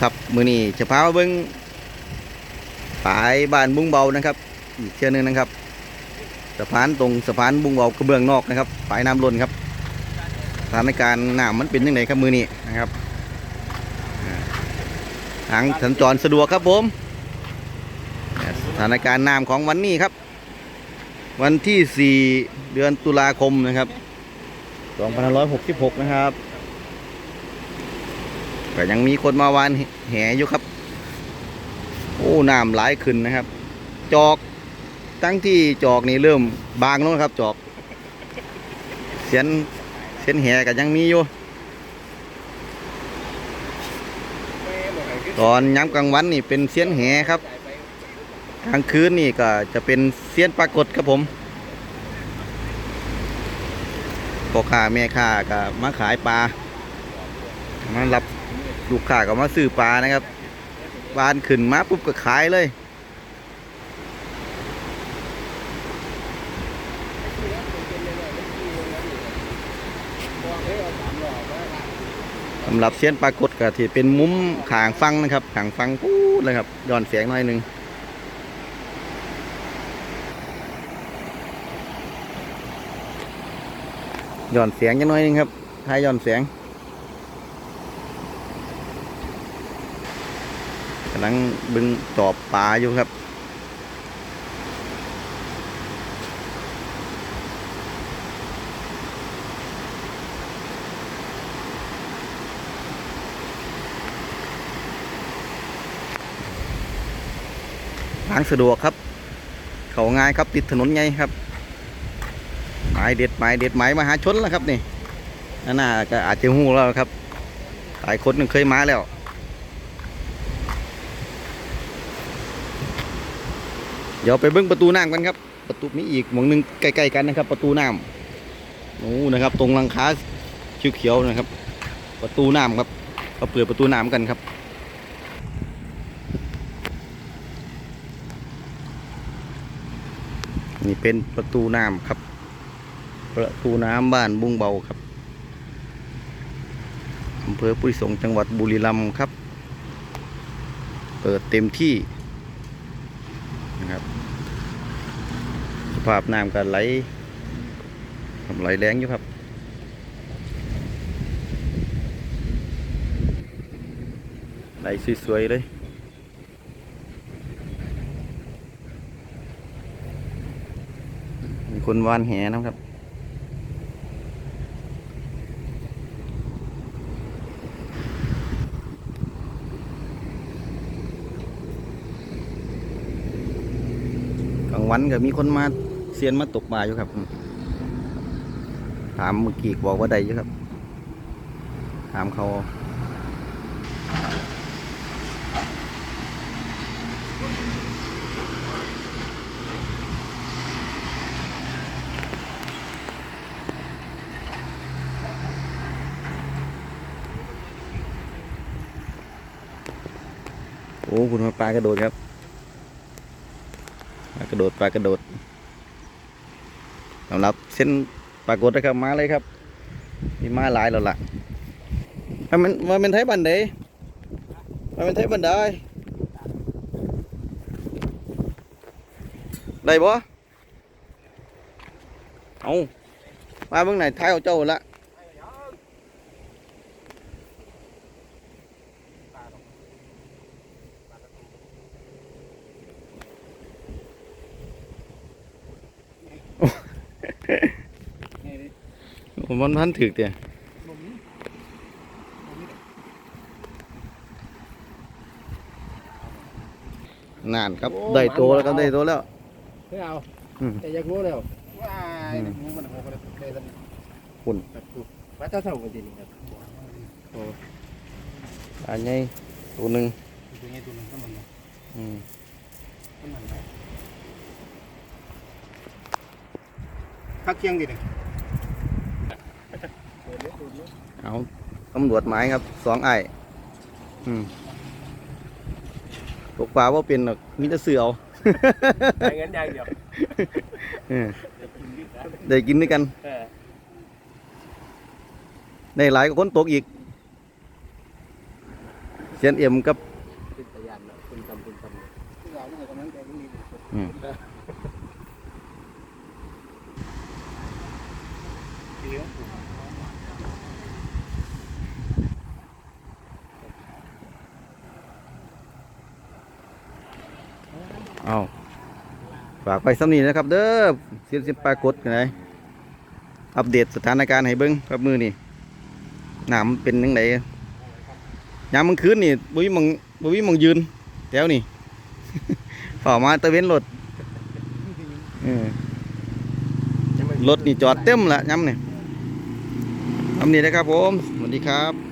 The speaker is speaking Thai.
ครับมือนี้จะพามาเบิ้งปายบ้านบุ้งเบานะครับ อีกเชือนึงนะครับสะพานตรงสะพานบุ้งเบากระเบื้องนอกนะครับปายน้ำล้นครับสถานการณ์น้ำมันเป็นยังไงครับมือนี้นะครับทางสัญจรสะดวกครับผมสถานการณ์น้ำของวันนี้ครับ วันที่ 4 เดือนตุลาคมนะครับ2566 นะครับ ก็ยังมีคนมาวานแหอยู่ครับ โอ้น้ำไหลายขึ้นนะครับ จอก ตั้งที่จอกนี่เริ่มบางแล้วครับ จอก เสียนเสียนแหก็ยังมีอยู่ ตอนย้ำกลางวันนี่เป็นเสียนแหครับกลางคืนนี่ก็จะเป็นเสียนปรากฏครับผมพ่อค้าแม่ค้าก็มาขายปลามารับ ลูกค้าก็มาซื้อปลานะครับบานขึ้นมาปุ๊บก็ขายเลย สำหรับเสียนปรากฏก็ที่เป็นมุมขางฟังนะครับขางฟังปู๊ดเลยครับย้อนเสียงหน่อยหนึ่งย้อนเสียงจังหน่อยนึงครับท้ายย้อนเสียงำลังบึงตอบปลาอยู่ครับทางสะดวกครับ เขาง่ายครับติดถนนไงครับไม้เด็ดไม้เด็ดไม้มหาชนแล้วครับนี่นั่นน่าก็อาจจะหูแล้วครับหลายคนเคยมาแล้ว เดี๋ยวไปเบิ้งประตูน้ำกันครับ ประตูมีอีกหมองหนึงใกล้ๆกันนะครับ ประตูน้ำนู่นะครับ ตรงลังคาเขียวๆนะครับ ประตูน้ำครับเราเปิดประตูน้ำกันครับนี่เป็นประตูน้ำครับ ประตูน้ำบ้านบุ้งเบาครับอำเภอปุริสงจังหวัดบุรีรัมย์ครับ เปิดเต็มที่นะครับ ส ภาพน้ำก็ไหลไหลแรงอยู่ครับไหลสวยๆเลยมีคนวานแหนะครับกลางวันก็มีคนมา เซียนมาตกปลาอยู่ครับ ถามเมื่อกี้บอกว่าใดอยู่ครับ ถามเขาโอ้ คุณมาปลากระโดดครับ ปลากระโดด ปลากระโดด สำหรับเส้นปรากฏนะครับมาเลยครับ มีมาหลายแล้วล่ะมันมันมันเป็นไทยบันไดมันเป็นไทยบันไดได้บ่เอามาเบิ่งไหนท้ายเอาเจ้าละ ผมมันพันถึกเดียนานครับ ได้โตแล้วครับได้โตแล้วไม่เอาอืมแต่อยากรู้แล้วว้ายรู้มันโหกันเลยแล้วคุณว่าเจ้าเท่ากันจริงครับอันนี้ตัวหนึ่งตัวนี้ตัวนึงก็มันอืมก็มัน พักเคียงดิเนี่ยเอาตำรวจหมายครับสองไอ้ายอืมตกปลาว่าเป็นหรอกมีแต่เสือเอาใช้เงินอย่างเดียวเออได้กินด้วยกันเออได้หลายกว่าคนตกอีกเซียนเอ็มกับเป็นตะยานเนาะเป็นกำเป็นกำ เราไม่ให้กำลังใจลุงนี่ อืม เลี้ยว เอาฝากไปซ้ำนีนะครับ เด้อเซียนเซียนปลากดกันไหนอัปเดตสถานการณ์ให้เบิ้งครับมือนี่น้ำเป็นยังไงยามมันคืนนี่บุ้ยมองบุ้ยมองยืนแถวนี่ฝ่ามาตะเวนรถรถนี่จอดเต็มละย้ำนี่ทำนี่นะครับผม สวัสดีครับ